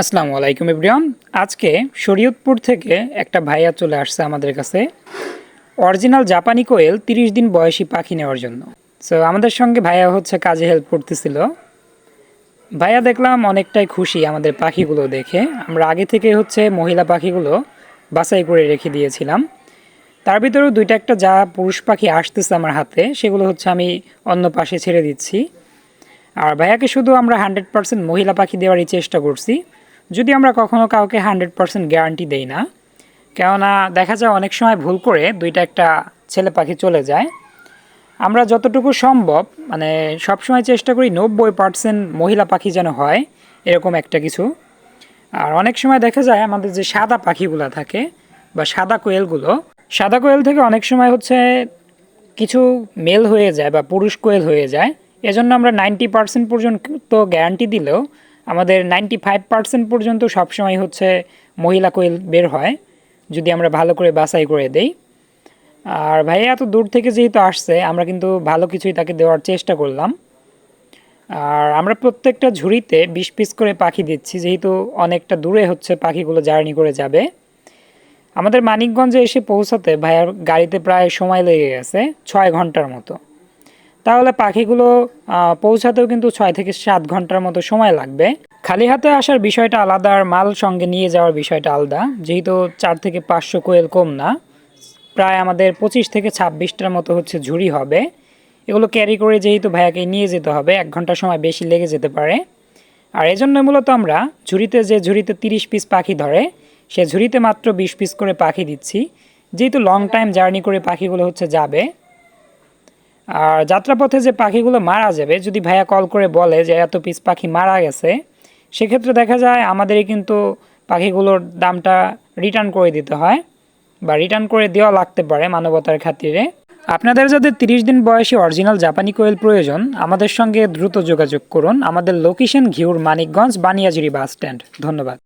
আসসালামু আলাইকুম ইব্রিয়ান আজকে শরীয়তপুর থেকে একটা ভাইয়া চলে আসছে আমাদের কাছে। অরিজিনাল জাপানি কোয়েল তিরিশ দিন বয়সী পাখি নেওয়ার জন্য। সো আমাদের সঙ্গে ভাইয়া হচ্ছে কাজে হেল্প করতেছিল। ভাইয়া দেখলাম অনেকটাই খুশি আমাদের পাখিগুলো দেখে। আমরা আগে থেকে হচ্ছে মহিলা পাখিগুলো বাছাই করে রেখে দিয়েছিলাম। তার ভিতরেও দুইটা একটা যা পুরুষ পাখি আসতেছে আমার হাতে, সেগুলো হচ্ছে আমি অন্য পাশে ছেড়ে দিচ্ছি। আর ভাইয়াকে শুধু আমরা হান্ড্রেড পার্সেন্ট মহিলা পাখি দেওয়ারই চেষ্টা করছি। যদি আমরা কখনো কাউকে হান্ড্রেড পার্সেন্ট গ্যারান্টি দেই না, কেননা দেখা যায় অনেক সময় ভুল করে দুইটা একটা ছেলে পাখি চলে যায়, আমরা যতটুকু সম্ভব মানে সবসময় চেষ্টা করি নব্বই পার্সেন্ট মহিলা পাখি যেন হয়, এরকম একটা কিছু। আর অনেক সময় দেখা যায় আমাদের যে সাদা পাখিগুলো থাকে বা সাদা কোয়েলগুলো, সাদা কোয়েল থেকে অনেক সময় হচ্ছে কিছু মেল হয়ে যায় বা পুরুষ কোয়েল হয়ে যায়, এজন্য আমরা নাইনটি পার্সেন্ট পর্যন্ত গ্যারান্টি দিলেও আমাদের নাইনটি ফাইভ পার্সেন্ট পর্যন্ত সবসময় হচ্ছে মহিলা কোয়েল বের হয়, যদি আমরা ভালো করে বাছাই করে দেই। আর ভাইয়া এত দূর থেকে যেহেতু আসছে, আমরা কিন্তু ভালো কিছুই তাকে দেওয়ার চেষ্টা করলাম। আর আমরা প্রত্যেকটা ঝুড়িতে বিশ পিস করে পাখি দিচ্ছি, যেহেতু অনেকটা দূরে হচ্ছে পাখিগুলো জার্নি করে যাবে। আমাদের মানিকগঞ্জে এসে পৌঁছাতে ভাইয়ার গাড়িতে প্রায় সময় লেগে গেছে, ছয় ঘণ্টার মতো। তাহলে পাখিগুলো পৌঁছাতেও কিন্তু ছয় থেকে সাত ঘণ্টার মতো সময় লাগবে। খালি হাতে আসার বিষয়টা আলাদা আর মাল সঙ্গে নিয়ে যাওয়ার বিষয়টা আলাদা। যেহেতু চার থেকে পাঁচশো কোয়েল কম না, প্রায় আমাদের পঁচিশ থেকে ছাব্বিশটার মতো হচ্ছে ঝুড়ি হবে। এগুলো ক্যারি করে যেহেতু ভাইয়াকে নিয়ে যেতে হবে, এক ঘণ্টা সময় বেশি লেগে যেতে পারে। আর এজন্য মূলত আমরা ঝুড়িতে যে ঝুড়িতে তিরিশ পিস পাখি ধরে, সে ঝুড়িতে মাত্র বিশ পিস করে পাখি দিচ্ছি। যেহেতু লং টাইম জার্নি করে পাখিগুলো হচ্ছে যাবে আর যাত্রাপথে যে পাখিগুলো মারা যাবে, যদি ভাইয়া কল করে বলে যে এত পিস পাখি মারা গেছে, সেক্ষেত্রে দেখা যায় আমাদেরই কিন্তু পাখিগুলোর দামটা রিটার্ন করে দিতে হয় বা রিটার্ন করে দেওয়া লাগতে পারে মানবতার খাতিরে। আপনাদের যাদের তিরিশ দিন বয়সী অরিজিনাল জাপানি কোয়েল প্রয়োজন, আমাদের সঙ্গে দ্রুত যোগাযোগ করুন। আমাদের location Ghior Manikganj Baniajuri bus stand ধন্যবাদ।